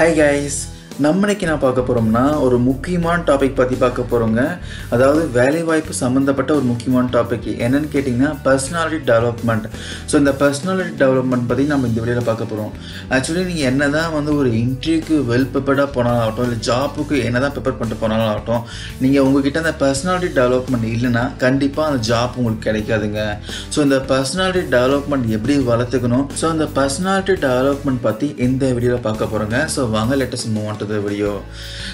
Hi guys நம்ம நான் பார்க்க போகிறோம்னா ஒரு முக்கியமான டாபிக் பற்றி பார்க்க போகிறோங்க அதாவது வேலைவாய்ப்பு சம்மந்தப்பட்ட ஒரு முக்கியமான டாபிக் என்னென்னு கேட்டிங்கன்னா பர்சனாலிட்டி டெவலப்மெண்ட் ஸோ இந்த பர்சனாலிட்டி டெவலப்மெண்ட் பற்றி நம்ம இந்த வீடியோவில் பார்க்க போகிறோம் ஆக்சுவலி நீங்கள் என்ன தான் வந்து ஒரு இன்டர்வியூக்கு வெல் ப்ரிப்பேர்டாக போனாலும் ஆகட்டும் இல்லை ஜாப்புக்கு என்ன தான் ப்ரிப்பேர் பண்ணிட்டு போனாலும் ஆகட்டும் நீங்கள் உங்ககிட்ட அந்த பர்சனாலிட்டி டெவலப்மெண்ட் இல்லைன்னா கண்டிப்பாக அந்த ஜாப் உங்களுக்கு கிடைக்காதுங்க. ஸோ இந்த பர்சனாலிட்டி டெவலப்மெண்ட் எப்படி வளர்த்துக்கணும்? ஸோ அந்த பர்சனாலிட்டி டெவலப்மெண்ட் பற்றி இந்த வீடியோவில் பார்க்க போகிறோங்க ஸோ வாங்க latest move on to video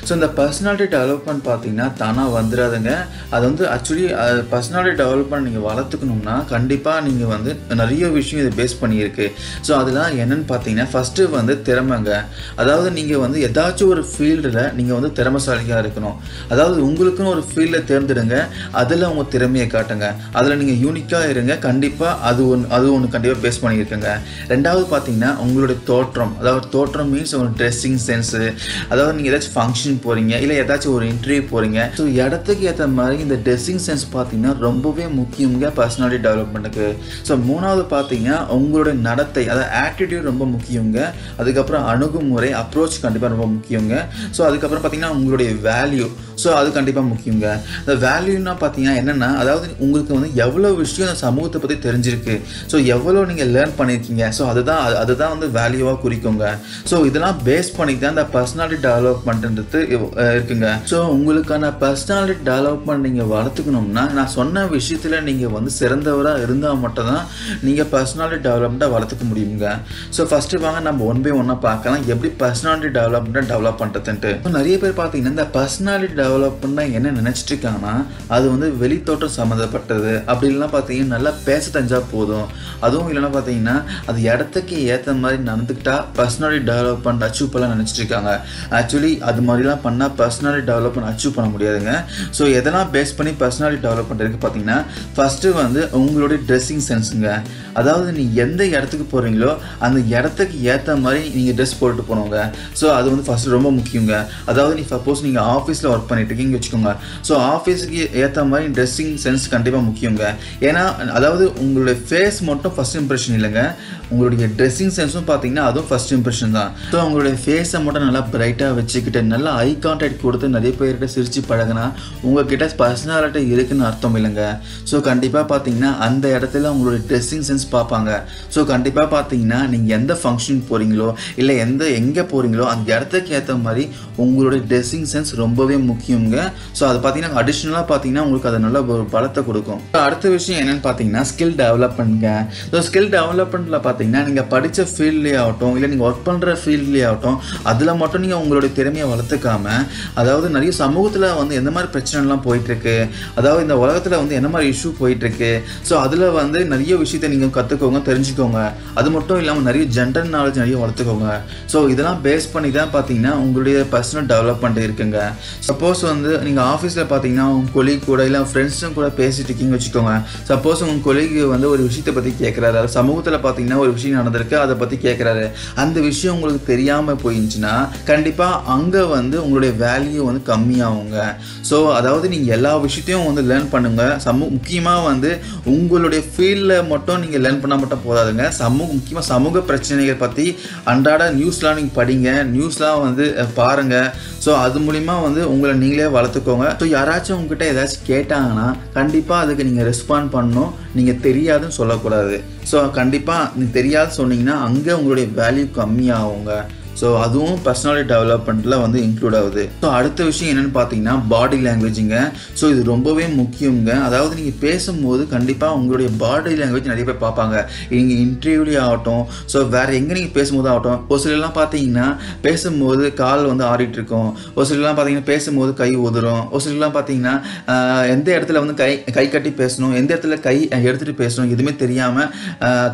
so இந்த பர்சனாலிட்டி டெவலப்மெண்ட் பார்த்தீங்கன்னா தானாக வந்துடாதுங்க அது வந்து ஆக்சுவலி பர்சனாலிட்டி டெவலப்மெண்ட் நீங்கள் வளர்த்துக்கணும்னா கண்டிப்பாக நீங்கள் வந்து நிறைய விஷயம் இதை பேஸ் பண்ணியிருக்கு. ஸோ அதெல்லாம் என்னன்னு பார்த்தீங்கன்னா ஃபஸ்ட்டு வந்து திறமைங்க. அதாவது நீங்கள் வந்து ஏதாச்சும் ஒரு ஃபீல்டில் நீங்கள் வந்து திறமைசாலியாக இருக்கணும். அதாவது உங்களுக்குன்னு ஒரு ஃபீல்டில் தேர்ந்தெடுங்க. அதில் உங்கள் திறமையை காட்டுங்க. அதில் நீங்கள் யூனிக்காக இருங்க. கண்டிப்பாக அது ஒன்று அது ஒன்று கண்டிப்பாக பேஸ் பண்ணியிருக்குங்க. ரெண்டாவது பார்த்தீங்கன்னா உங்களுடைய தோற்றம். அதாவது தோற்றம் மீன்ஸ் உங்களோட ட்ரெஸ்ஸிங் சென்ஸு அதாவது நீங்கள் ஏதாச்சும் ஃபங்க்ஷன் போகிறீங்க இல்லை ஏதாச்சும் ஒரு இன்டர்வியூ போகிறீங்க ஸோ இடத்துக்கு ஏற்ற மாதிரி இந்த ட்ரெஸ்ஸிங் சென்ஸ் பார்த்தீங்கன்னா ரொம்பவே முக்கியங்க பர்சனாலிட்டி டெவலப்மெண்ட்டுக்கு ஸோ மூணாவது பார்த்தீங்கன்னா உங்களுடைய நடத்தை அதாவது ஆட்டிடியூட் ரொம்ப முக்கியங்க. அதுக்கப்புறம் அணுகுமுறை அப்ரோச் கண்டிப்பாக ரொம்ப முக்கியங்க. ஸோ அதுக்கப்புறம் பார்த்தீங்கன்னா உங்களுடைய வேல்யூ ஸோ அது கண்டிப்பாக முக்கியங்க. அந்த வேல்யூன்னா பார்த்தீங்கன்னா என்னென்னா அதாவது உங்களுக்கு வந்து எவ்வளோ விஷயம் அந்த சமூகத்தை பற்றி தெரிஞ்சிருக்கு. ஸோ எவ்வளோ நீங்கள் லேர்ன் பண்ணியிருக்கீங்க ஸோ அதுதான் அதுதான் வந்து வேல்யூவாக குறிக்குங்க. ஸோ இதெல்லாம் பேஸ் பண்ணி தான் இந்த பர்சனாலிட்டி டெவலப்மெண்ட்ன்றது இருக்குங்க. ஸோ உங்களுக்கான பர்சனாலிட்டி டெவலப்மெண்ட் நீங்கள் வளர்த்துக்கணும்னா நான் சொன்ன விஷயத்தில் நீங்கள் வந்து சிறந்தவராக இருந்தால் மட்டும்தான் நீங்கள் பர்சனாலிட்டி டெவலப்மெண்ட்டை வளர்த்துக்க முடியுங்க. ஸோ ஃபஸ்ட்டு வாங்க நம்ம ஒன் பை ஒன்னாக பார்க்கலாம். எப்படி பர்சனாலிட்டி டெவலப்மெண்ட்டை டெவலப் பண்ணுறதுன்ட்டு நிறைய பேர் பார்த்தீங்கன்னா இந்த பர்சனாலிட்டி டெவலப்மெண்ட்னா என்ன நினச்சிட்டு இருக்காங்கன்னா அது வந்து வெளித்தோட்டம் சம்மந்தப்பட்டது. அப்படி இல்லைன்னா பார்த்தீங்கன்னா நல்லா பேச தஞ்சால் போதும். அதுவும் இல்லைன்னா பார்த்தீங்கன்னா அது இடத்துக்கு ஏற்ற மாதிரி நடந்துக்கிட்டா பர்சனாலிட்டி டெவலப்மெண்ட் அச்சீவ் பண்ணலாம் நினச்சிட்டு இருக்காங்க. ஆக்சுவலி அது மாதிரிலாம் பண்ணால் பர்சனாலிட்டி டெவலப்மெண்ட் அச்சீவ் பண்ண முடியாதுங்க. ஸோ எதெல்லாம் பேஸ் பண்ணி பர்சனாலிட்டி டெவலப்மெண்ட் இருக்குது பார்த்தீங்கன்னா ஃபஸ்ட்டு வந்து உங்களுடைய ட்ரெஸ்ஸிங் சென்ஸுங்க அதாவது நீ எந்த இடத்துக்கு போகிறீங்களோ அந்த இடத்துக்கு ஏற்ற மாதிரி நீங்கள் ட்ரெஸ் போட்டு போனவங்க ஸோ அது வந்து ஃபஸ்ட்டு ரொம்ப முக்கியங்க. அதாவது நீ சப்போஸ் நீங்கள் ஆஃபீஸில் ஒர்க் பண்ணிட்டு இருக்கீங்க வச்சுக்கோங்க. ஸோ ஆஃபீஸுக்கு ஏற்ற மாதிரி ட்ரெஸ்ஸிங் சென்ஸ் கண்டிப்பாக முக்கியங்க. ஏன்னா அதாவது உங்களுடைய ஃபேஸ் மட்டும் ஃபஸ்ட் இம்ப்ரெஷன் இல்லைங்க. உங்களுடைய ட்ரெஸ்ஸிங் சென்ஸும் பார்த்தீங்கன்னா அதுவும் ஃபஸ்ட் இம்ப்ரெஷன் தான். ஸோ உங்களுடைய ஃபேஸை மட்டும் நல்லா லைட்டாக வச்சுக்கிட்டு நல்லா ஐ கான்டாக்ட் கொடுத்து நிறைய பேர்கிட்ட சிரித்து பழகினா உங்ககிட்ட பர்சனாலிட்டி இருக்குன்னு அர்த்தம் இல்லைங்க. ஸோ கண்டிப்பாக பார்த்தீங்கன்னா அந்த இடத்துல உங்களுடைய ட்ரெஸ்ஸிங் சென்ஸ் பார்ப்பாங்க. ஸோ கண்டிப்பாக பார்த்தீங்கன்னா நீங்கள் எந்த ஃபங்க்ஷன் போகிறீங்களோ இல்லை எந்த எங்கே போகிறீங்களோ அந்த இடத்துக்கு ஏற்ற மாதிரி உங்களுடைய ட்ரெஸ்ஸிங் சென்ஸ் ரொம்பவே முக்கியங்க ஸோ அது பார்த்தீங்கன்னா அடிஷ்னலாக பார்த்தீங்கன்னா உங்களுக்கு அது நல்ல ஒரு பலத்தை கொடுக்கும். ஸோ அடுத்த விஷயம் என்னென்னு பார்த்தீங்கன்னா ஸ்கில் டெவலப்மெண்ட்ங்க ஸோ ஸ்கில் டெவலப்மெண்ட்டில் பார்த்தீங்கன்னா நீங்கள் படித்த ஃபீல்ட்லேயே ஆகட்டும் இல்லை நீங்கள் ஒர்க் பண்ணுற ஃபீல்ட்லேயே ஆகட்டும் அதில் மட்டும் நீங்கள் உங்களுடைய திறமையை வளர்த்துக்காம அதாவது நிறைய சமூகத்தில் வந்து எந்த மாதிரி பிரச்சனைலாம் போயிட்டுருக்கு அதாவது இந்த உலகத்தில் வந்து என்ன மாதிரி இஷ்யூ போயிட்டுருக்கு ஸோ அதில் வந்து நிறைய விஷயத்தை நீங்கள் கற்றுக்கோங்க தெரிஞ்சுக்கோங்க. அது மட்டும் இல்லாமல் நிறைய ஜென்ரல் நாலேஜ் நிறைய வளர்த்துக்கோங்க. ஸோ இதெல்லாம் பேஸ் பண்ணி தான் பார்த்தீங்கன்னா உங்களுடைய பர்சனல் டெவலப்மெண்ட் இருக்குங்க. சப்போஸ் வந்து நீங்கள் ஆஃபீஸில் பார்த்தீங்கன்னா உங்கள் கொலீக் கூட இல்லை ஃப்ரெண்ட்ஸும் கூட பேசிட்டு இருக்கீங்க வச்சுக்கோங்க. சப்போஸ் உங்கள் கொலீக் வந்து ஒரு விஷயத்தை பற்றி கேட்குறாரு அது சமூகத்தில் பார்த்தீங்கன்னா ஒரு விஷயம் நடந்திருக்கு அதை பற்றி கேட்குறாரு அந்த விஷயம் உங்களுக்கு தெரியாமல் போயிருந்துச்சுன்னா கண்டிப்பாக கண்டிப்பாக அங்கே வந்து உங்களுடைய வேல்யூ வந்து கம்மியாகுங்க. ஸோ அதாவது நீங்கள் எல்லா விஷயத்தையும் வந்து லேர்ன் பண்ணுங்கள் சமூக முக்கியமாக வந்து உங்களுடைய ஃபீல்டில் மட்டும் நீங்கள் லேர்ன் பண்ணால் மட்டும் போதாதுங்க. சமூக முக்கியமாக சமூக பிரச்சனைகள் பற்றி அன்றாட நியூஸ்லாம் நீங்கள் படிங்க. நியூஸ்லாம் வந்து பாருங்கள் ஸோ அது மூலிமா வந்து உங்களை நீங்களே வளர்த்துக்கோங்க. ஸோ யாராச்சும் உங்ககிட்ட ஏதாச்சும் கேட்டாங்கன்னா கண்டிப்பாக அதுக்கு நீங்கள் ரெஸ்பாண்ட் பண்ணணும். நீங்கள் தெரியாதுன்னு சொல்லக்கூடாது. ஸோ கண்டிப்பாக நீங்கள் தெரியாது சொன்னீங்கன்னா அங்கே உங்களுடைய வேல்யூ கம்மியாகுங்க. ஸோ அதுவும் பர்சனாலிட்டி டெவலப்மெண்ட்டில் வந்து இன்க்ளூட் ஆகுது. ஸோ அடுத்த விஷயம் என்னென்னு பார்த்தீங்கன்னா பாடி லாங்குவேஜுங்க ஸோ இது ரொம்பவே முக்கியங்க அதாவது நீங்கள் பேசும்போது கண்டிப்பாக உங்களுடைய பாடி லாங்குவேஜ் நிறைய பேர் பார்ப்பாங்க. நீங்கள் இன்டர்வியூலேயே ஆகட்டும். ஸோ வேறு எங்கே நீங்கள் பேசும்போது ஆகட்டும். ஒரு சிலர்லாம் பார்த்தீங்கன்னா பேசும்போது கால் வந்து ஆடிட்டு இருக்கும். ஒரு சிலர்லாம் பார்த்தீங்கன்னா பேசும்போது கை உதறும். ஒரு சிலர்லாம் பார்த்தீங்கன்னா எந்த இடத்துல வந்து கை கை கட்டி பேசணும் எந்த இடத்துல கை எடுத்துகிட்டு பேசணும் எதுவுமே தெரியாமல்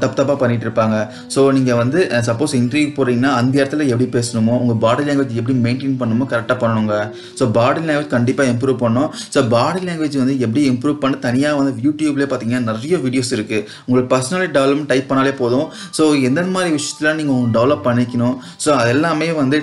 தப்பு தப்பாக பண்ணிட்டு இருப்பாங்க. ஸோ நீங்கள் வந்து சப்போஸ் இன்டர்வியூ போகிறீங்கன்னா அந்த இடத்துல எப்படி பேசணுமோ உங்கள் பாடி லாங்குவேஜ் எப்படி மெயின்டைன் பண்ணணுமோ கரெக்டாக பண்ணணுங்க. ஸோ பாடி லாங்குவேஜ் கண்டிப்பாக இம்ப்ரூவ் பண்ணணும் ஸோ பாடி லாங்குவேஜ் வந்து எப்படி இம்ப்ரூவ் பண்ண தனியாக வந்து யூடியூப்லேயே பார்த்தீங்கன்னா நிறைய வீடியோஸ் இருக்குது உங்களுக்கு பர்சனாலிட்டி டெவலப்மெண்ட் டைப் பண்ணாலே போதும். ஸோ எந்தெந்த மாதிரி விஷயத்தில் நீங்கள் டெவலப் பண்ணிக்கணும்? ஸோ அது எல்லாமே வந்து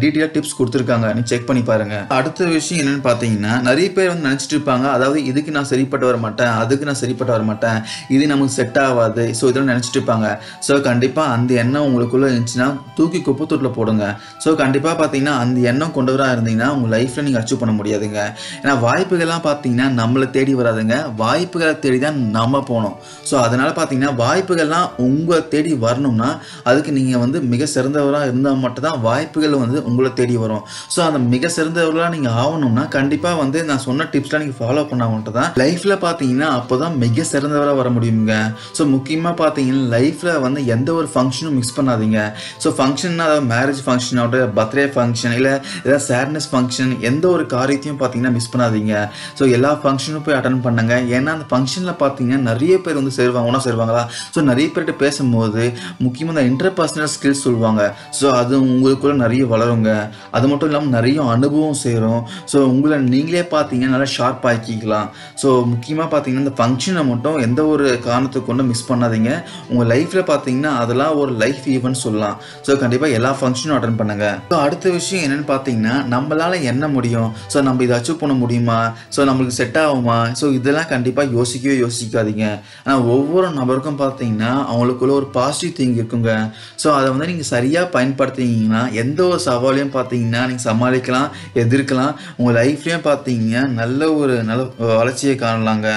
டீட்டெயிலாக டிப்ஸ் கொடுத்துருக்காங்க. நீ செக் பண்ணி பாருங்கள் அடுத்த விஷயம் என்னென்னு பார்த்தீங்கன்னா நிறைய பேர் வந்து நினச்சிட்டு இருப்பாங்க அதாவது இதுக்கு நான் சரிப்பட்டு வர மாட்டேன் அதுக்கு நான் சரிப்பட்டு வர மாட்டேன் இது நமக்கு செட் ஆகாது. ஸோ இதெல்லாம் நினச்சிட்டு இருப்பாங்க. ஸோ கண்டிப்பாக அந்த எண்ணம் உங்களுக்குள்ளே இருந்துச்சுன்னா தூக்கி குப்பத்தொட்டில் போடுங்க. ஸோ கண்டிப்பாக பார்த்தீங்கன்னா அந்த எண்ணம் கொண்டவராக இருந்தீங்கன்னா உங்கள் லைஃப்பில் நீங்கள் அச்சீவ் பண்ண முடியாதுங்க. ஏன்னா வாய்ப்புகள்லாம் பார்த்தீங்கன்னா நம்மளை தேடி வராதுங்க. வாய்ப்புகளை தேடி தான் நம்ம போனோம் ஸோ அதனால் பார்த்தீங்கன்னா வாய்ப்புகள்லாம் உங்களை தேடி வரணும்னா அதுக்கு நீங்கள் வந்து மிக சிறந்தவராக இருந்தால் மட்டும்தான் வாய்ப்புகள் வந்து உங்களை தேடி வரும். ஸோ அந்த மிக சிறந்தவர்களாக நீங்கள் ஆகணும்னா கண்டிப்பாக வந்து நான் சொன்ன டிப்ஸ்லாம் நீங்கள் ஃபாலோ பண்ணால் மட்டும் தான் லைஃப்பில் பார்த்தீங்கன்னா அப்போ தான் மிக சிறந்தவராக வர முடியுங்க. ஸோ முக்கியமாக பார்த்தீங்கன்னா லைஃப்பில் வந்து எந்த ஒரு ஃபங்க்ஷனும் மிஸ் பண்ணாதீங்க. ஸோ ஃபங்க்ஷன் ஃபங்க்ஷன் அதாவது மேரேஜ் ஃபங்க்ஷன் ஆகட்டும் பர்த்டே ஃபங்க்ஷன் இல்லை ஏதாவது சேட்னஸ் ஃபங்க்ஷன் எந்த ஒரு காரியத்தையும் பார்த்தீங்கன்னா மிஸ் பண்ணாதீங்க. ஸோ எல்லா ஃபங்க்ஷனும் போய் அட்டன் பண்ணுங்க. ஏன்னா அந்த ஃபங்க்ஷனில் பார்த்தீங்கன்னா நிறைய பேர் வந்து சேருவாங்க ஒன்றா சேருவாங்களா? ஸோ நிறைய பேர்கிட்ட பேசும்போது முக்கியமாக இந்த இன்டர்பர்சனல் ஸ்கில்ஸ் சொல்லுவாங்க. ஸோ அது உங்களுக்குள்ள நிறைய வளருங்க. அது மட்டும் இல்லாமல் நிறைய அனுபவம் சேரும். ஸோ உங்களை நீங்களே பார்த்தீங்கன்னா நல்லா ஷார்ப் ஆக்கிக்கலாம். ஸோ முக்கியமாக பார்த்தீங்கன்னா இந்த ஃபங்க்ஷனை மட்டும் எந்த ஒரு காரணத்தை கொண்டு மிஸ் பண்ணாதீங்க. உங்கள் லைஃப்பில் பார்த்தீங்கன்னா அதெல்லாம் ஒரு லைஃப் ஈவெண்ட் சொல்லலாம். ஸோ கண்டிப்பாக எல்லா ஃபங்க்ஷனும் அட்டன் பண்ணுங்க. ஸோ அடுத்த விஷயம் என்னென்னு பார்த்தீங்கன்னா நம்மளால என்ன முடியும்? ஸோ நம்ம இதை அச்சீவ் பண்ண முடியுமா? ஸோ நம்மளுக்கு செட் ஆகுமா? ஸோ இதெல்லாம் கண்டிப்பாக யோசிக்கவே யோசிக்காதீங்க. ஆனால் ஒவ்வொரு நபருக்கும் பார்த்தீங்கன்னா அவங்களுக்குள்ள ஒரு பாசிட்டிவ் திங் இருக்குங்க. ஸோ அதை வந்து நீங்கள் சரியாக பயன்படுத்திங்கன்னா எந்த ஒரு சவாலையும் பார்த்தீங்கன்னா நீங்கள் சமாளிக்கலாம் எதிர்க்கலாம். உங்கள் லைஃப்லேயும் பார்த்தீங்கன்னா நல்ல ஒரு நல்ல வளர்ச்சியை காணலாங்க.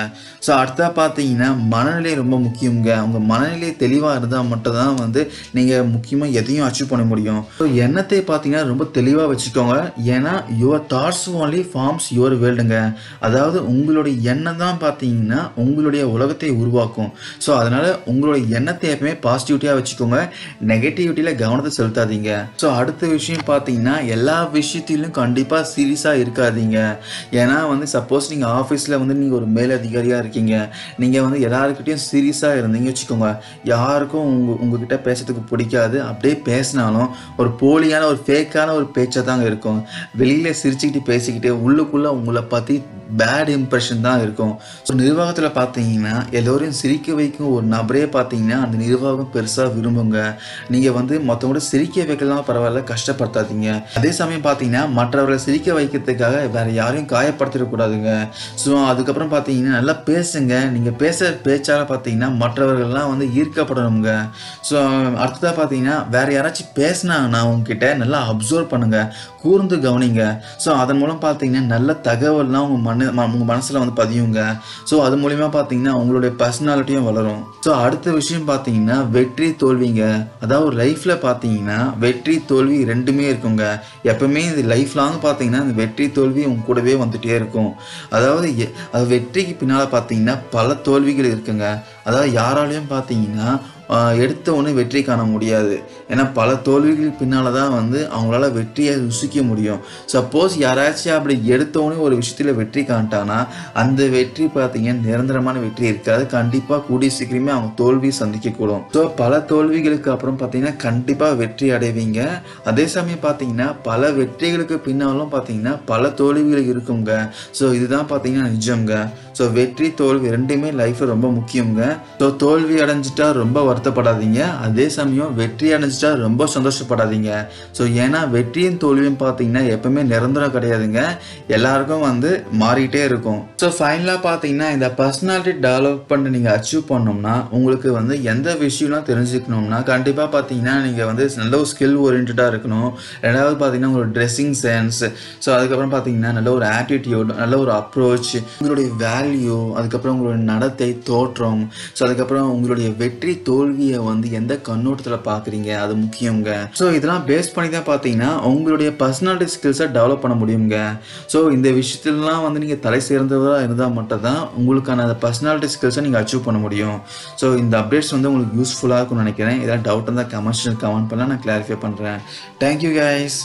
ஸோ அடுத்தா பார்த்தீங்கன்னா மனநிலை ரொம்ப முக்கியங்க உங்கள் மனநிலை தெளிவாக இருந்தால் மட்டும்தான் வந்து நீங்கள் முக்கியமாக எதையும் அச்சீவ் பண்ண முடியும். ஸோ எண்ணத்தை பார்த்தீங்கன்னா ரொம்ப தெளிவாக வச்சுக்கோங்க. ஏன்னா your thoughts only forms your வேர்ல்டுங்க அதாவது உங்களுடைய எண்ணம் தான் பார்த்தீங்கன்னா உங்களுடைய உலகத்தை உருவாக்கும். ஸோ அதனால் உங்களுடைய எண்ணத்தை எப்பவுமே பாசிட்டிவிட்டியாக வச்சுக்கோங்க. நெகட்டிவிட்டியில் கவனத்தை செலுத்தாதீங்க. ஸோ அடுத்த விஷயம் பார்த்தீங்கன்னா எல்லா விஷயத்திலும் கண்டிப்பாக சீரியஸாக இருக்காதீங்க. ஏன்னா வந்து சப்போஸ் நீங்கள் ஆஃபீஸில் வந்து நீங்கள் ஒரு மேல் அதிகாரியாக இருக்கீங்க. நீங்கள் வந்து எல்லாருக்கிட்டையும் சீரியஸாக இருந்தீங்க வச்சுக்கோங்க. யாருக்கும் உங்க உங்ககிட்ட பேசுறதுக்கு பிடிக்காது. அப்படியே பேசினா பேசினாலும் ஒரு போலியான ஒரு ஃபேக்கான ஒரு பேச்சாக தாங்க இருக்கும். வெளியில் சிரிச்சுக்கிட்டு பேசிக்கிட்டு உள்ளுக்குள்ளே உங்களை பற்றி பேட் இம்ப்ரெஷன் தான் இருக்கும். ஸோ நிர்வாகத்தில் பார்த்தீங்கன்னா எல்லோரையும் சிரிக்க வைக்கும் ஒரு நபரே பார்த்தீங்கன்னா அந்த நிர்வாகம் பெருசாக விரும்புங்க. நீங்கள் வந்து மற்றவங்களோட சிரிக்க வைக்கலாம் பரவாயில்ல கஷ்டப்படுத்தாதீங்க. அதே சமயம் பார்த்தீங்கன்னா மற்றவர்களை சிரிக்க வைக்கிறதுக்காக வேறு யாரையும் காயப்படுத்திடக்கூடாதுங்க ஸோ அதுக்கப்புறம் பார்த்தீங்கன்னா நல்லா பேசுங்க. நீங்கள் பேசுகிற பேச்சால் பார்த்தீங்கன்னா மற்றவர்கள்லாம் வந்து ஈர்க்கப்படணுங்க. ஸோ அடுத்ததாக பார்த்தீங்கன்னா வேறு யாராச்சும் பேசினாங்கன்னா உங்ககிட்ட நல்லா அப்சர்வ் பண்ணுங்க கூர்ந்து கவனிங்க. ஸோ அதன் மூலம் பார்த்தீங்கன்னா நல்ல தகவல்லாம் உங்கள் மன ம- மனசில் வந்து பதியுங்க. ஸோ அது மூலிமா பார்த்தீங்கன்னா உங்களுடைய பர்சனாலிட்டியும் வளரும். ஸோ அடுத்த விஷயம் பார்த்தீங்கன்னா வெற்றி தோல்விங்க. அதாவது லைஃப்பில் பார்த்தீங்கன்னா வெற்றி தோல்வி ரெண்டுமே இருக்குங்க. எப்பவுமே இது லைஃப் லாங் பார்த்தீங்கன்னா இந்த வெற்றி தோல்வி உங்க கூடவே வந்துகிட்டே இருக்கும். அதாவது எ- அது வெற்றிக்கு பின்னால் பார்த்தீங்கன்னா பல தோல்விகள் இருக்குங்க. அதாவது யாராலையும் பார்த்தீங்கன்னா எடுத்த உடனே வெற்றி காண முடியாது. ஏன்னா பல தோல்விகளுக்கு பின்னால் தான் வந்து அவங்களால வெற்றியை ருசிக்க முடியும். சப்போஸ் யாராச்சும் அப்படி எடுத்த உடனே ஒரு விஷயத்தில் வெற்றி காண்டானா அந்த வெற்றி பார்த்தீங்கன்னா நிரந்தரமான வெற்றி இருக்காது. கண்டிப்பாக கூடிய சீக்கிரமே அவங்க தோல்வி சந்திக்கக்கூடும். ஸோ பல தோல்விகளுக்கு அப்புறம் பார்த்தீங்கன்னா கண்டிப்பாக வெற்றி அடைவீங்க. அதே சமயம் பார்த்தீங்கன்னா பல வெற்றிகளுக்கு பின்னாலும் பார்த்தீங்கன்னா பல தோல்விகள் இருக்குங்க. ஸோ இதுதான் பார்த்தீங்கன்னா நிஜம்ங்க. ஸோ வெற்றி தோல்வி ரெண்டுமே லைஃப்பில் ரொம்ப முக்கியங்க ஸோ தோல்வி அடைஞ்சிட்டா ரொம்ப வருத்தப்படாதீங்க. அதே சமயம் வெற்றி அடைஞ்சிட்டா ரொம்ப சந்தோஷப்படாதீங்க. ஸோ ஏன்னா வெற்றியும் தோல்வியும் பார்த்தீங்கன்னா எப்பவுமே நிரந்தரம் கிடையாதுங்க. எல்லாருக்கும் வந்து மாறிட்டே இருக்கும். ஸோ ஃபைனலாக பார்த்தீங்கன்னா இந்த பர்சனாலிட்டி டெவலப்மெண்ட் நீங்கள் அச்சீவ் பண்ணோம்னா உங்களுக்கு வந்து எந்த விஷயம்லாம் தெரிஞ்சுக்கணும்னா கண்டிப்பாக பார்த்தீங்கன்னா நீங்கள் வந்து நல்ல ஒரு ஸ்கில் ஓரியன்டாக இருக்கணும். ரெண்டாவது பார்த்தீங்கன்னா உங்களோட ட்ரெஸ்ஸிங் சென்ஸ் ஸோ அதுக்கப்புறம் பார்த்தீங்கன்னா நல்ல ஒரு ஆட்டிடியூட் நல்ல ஒரு அப்ரோச் உங்களுடைய வேல்யூ அதுக்கப்புறம் உங்களுடைய நடத்தை தோற்றம். ஸோ அதுக்கப்புறம் உங்களுடைய வெற்றி தோல்வியை வந்து எந்த கண்ணோட்டத்தில் பார்க்குறீங்க அது முக்கியங்க ஸோ இதெல்லாம் பேஸ் பண்ணி தான் பார்த்தீங்கன்னா உங்களுடைய பர்சனாலிட்டி ஸ்கில்ஸை டெவலப் பண்ண முடியுங்க ஸோ இந்த விஷயத்துலலாம் வந்து நீங்கள் தலை சேர்ந்ததாக இருந்தால் மட்டும் தான் உங்களுக்கான அந்த பர்சனாலிட்டி ஸ்கில்ஸை நீங்கள் அச்சீவ் பண்ண முடியும். ஸோ இந்த அப்டேட்ஸ் வந்து உங்களுக்கு யூஸ்ஃபுல்லாக இருக்கும்னு நினைக்கிறேன். ஏதாவது டவுட் இருந்தால் கமெண்ட்ஸ் கமெண்ட் பண்ணலாம். நான் கிளாரிஃபை பண்ணுறேன் தேங்க்யூ கைஸ்